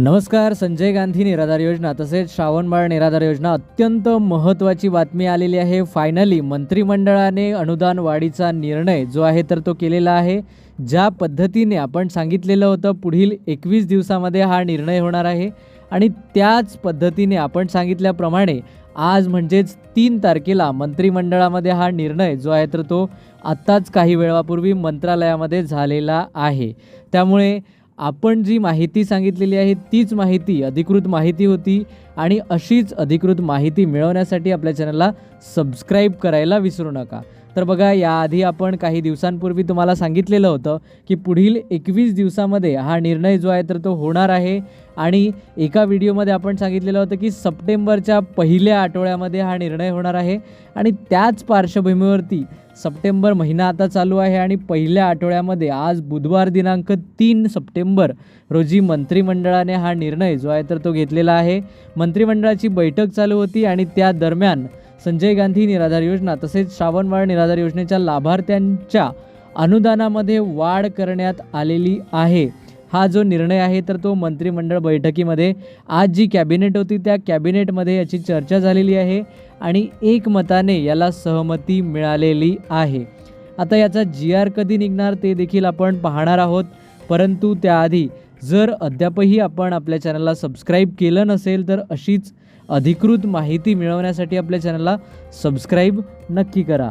नमस्कार संजय गांधी निराधार योजना तसेच श्रावणबाळ निराधार योजना अत्यंत महत्त्वाची बातमी आलेली आहे. फायनली मंत्रिमंडळाने अनुदान वाढीचा निर्णय जो आहे तर तो केलेला आहे. ज्या पद्धतीने आपण सांगितलेलं होतं पुढील एकवीस दिवसामध्ये हा निर्णय होणार आहे. आणि त्याच पद्धतीने आपण सांगितल्याप्रमाणे आज म्हणजेच तीन तारखेला मंत्रिमंडळामध्ये हा निर्णय जो आहे तर तो आत्ताच काही वेळापूर्वी मंत्रालयामध्ये झालेला आहे. त्यामुळे आपण जी माहिती सांगितलेली आहे तीच माहिती अधिकृत माहिती होती आणि अशीच अधिकृत माहिती मिळवण्यासाठी आपल्या चॅनलला सबस्क्राईब करायला विसरू नका. तर बघा याआधी आपण काही दिवसांपूर्वी तुम्हाला सांगितलेलं होतं की पुढील एकवीस दिवसामध्ये हा निर्णय जो आहे तर तो होणार आहे. आणि एका व्हिडिओमध्ये आपण सांगितलेलं होतं की सप्टेंबरच्या पहिल्या आठवड्यामध्ये हा निर्णय होणार आहे. आणि त्याच पार्श्वभूमीवरती सप्टेंबर महिना आता चालू आहे आणि पहिल्या आठवड्यामध्ये आज बुधवार दिनांक तीन सप्टेंबर रोजी मंत्रिमंडळाने हा निर्णय जो आहे तर तो घेतलेला आहे. मंत्रिमंडळाची बैठक चालू होती आणि त्या दरम्यान संजय गांधी निराधार योजना तसेच श्रावणबाळ निराधार योजनेच्या लाभार्थ्यांच्या अनुदानामध्ये वाढ करण्यात आलेली आहे. हा जो निर्णय आहे तर तो मंत्रिमंडळ बैठकीमध्ये आज जी कॅबिनेट होती त्या कॅबिनेटमध्ये याची चर्चा झालेली आहे आणि एकमताने याला सहमती मिळालेली आहे. आता याचा जी आर कधी निघणार ते देखील आपण पाहणार आहोत. परंतु त्याआधी जर अद्यापही आपण आपल्या चॅनलला सबस्क्राईब केलं नसेल तर अशीच अधिकृत माहिती मिळवण्यासाठी आपल्या चॅनलला सबस्क्राईब नक्की करा.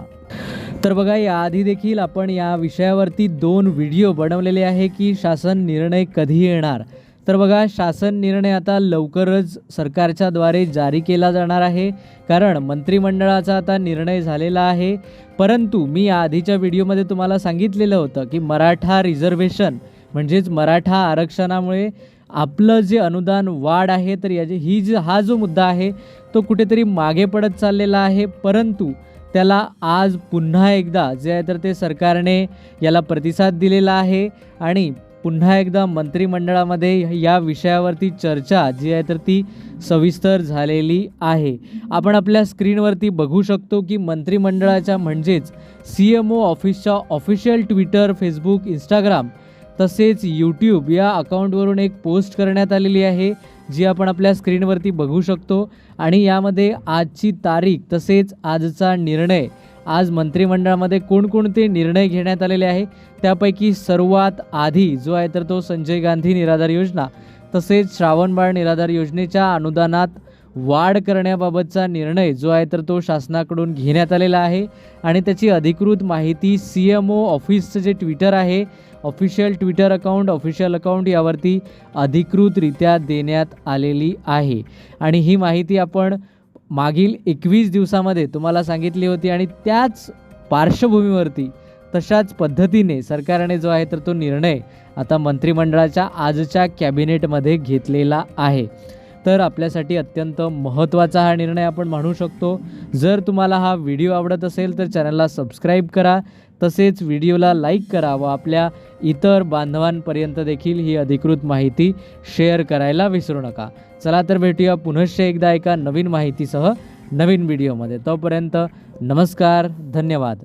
तर बघा याआधी देखील आपण या विषयावरती दोन व्हिडिओ बनवलेले आहे की शासन निर्णय कधी येणार? तर बघा शासन निर्णय आता लवकरच सरकारच्याद्वारे जारी केला जाणार आहे. कारण मंत्रिमंडळाचा आता निर्णय झालेला आहे. परंतु मी या आधीच्या व्हिडिओमध्ये तुम्हाला सांगितलेलं होतं की मराठा रिझर्वेशन म्हणजेच मराठा आरक्षणामुळे आपलं जे अनुदान वाढ आहे तर याची ही जी हा जो मुद्दा आहे तो कुठेतरी मागे पडत चाललेला आहे. परंतु त्याला आज पुन्हा एकदा जे आहे तर ते सरकारने याला प्रतिसाद दिलेला आहे. आणि पुन्हा एकदा मंत्रिमंडळामध्ये या विषयावरती चर्चा जी आहे तर ती सविस्तर झालेली आहे. आपण आपल्या स्क्रीनवरती बघू शकतो की मंत्रिमंडळाच्या म्हणजेच सी एम ओ ऑफिसच्या official twitter facebook instagram YouTube YouTube या अकाउंटवरून एक पोस्ट करण्यात आलेली आहे जी आपण आपल्या स्क्रीनवरती बघू शकतो. आणि यामध्ये आजची तारीख तसेच आजचा निर्णय. आज मंत्रिमंडळामध्ये कोणकोणते निर्णय घेण्यात आलेले आहे त्यापैकी सर्वात आधी जो आहे तर तो संजय गांधी निराधार योजना. तसेच श्रावणबाळ निराधार योजनेच्या अनुदानात वाढ करण्याबाबतचा निर्णय जो आहे तर तो शासनाकडून घेण्यात आलेला आहे. आणि त्याची अधिकृत माहिती सी एम ओ ऑफिसचं जे ट्विटर आहे official Twitter account official account यावरती अधिकृतरित्या देण्यात आलेली आहे. आणि ही माहिती आपण मागील एकवीस दिवसामध्ये तुम्हाला सांगितली होती आणि त्याच पार्श्वभूमीवरती तशाच पद्धतीने सरकारने जो आहे तर तो निर्णय आता मंत्रिमंडळाच्या आजच्या कॅबिनेटमध्ये घेतलेला आहे. तर आपल्यासाठी अत्यंत महत्त्वाचा हा निर्णय आपण म्हणू शकतो. जर तुम्हाला हा व्हिडिओ आवडत असेल तर चॅनलला सबस्क्राईब करा. तसेच व्हिडिओला लाईक करा व आपल्या इतर बांधवांपर्यंत देखील ही अधिकृत माहिती शेअर करायला विसरू नका. चला तर भेटूया पुनश्च एकदा एका नवीन माहितीसह नवीन व्हिडिओमध्ये. तोपर्यंत नमस्कार धन्यवाद.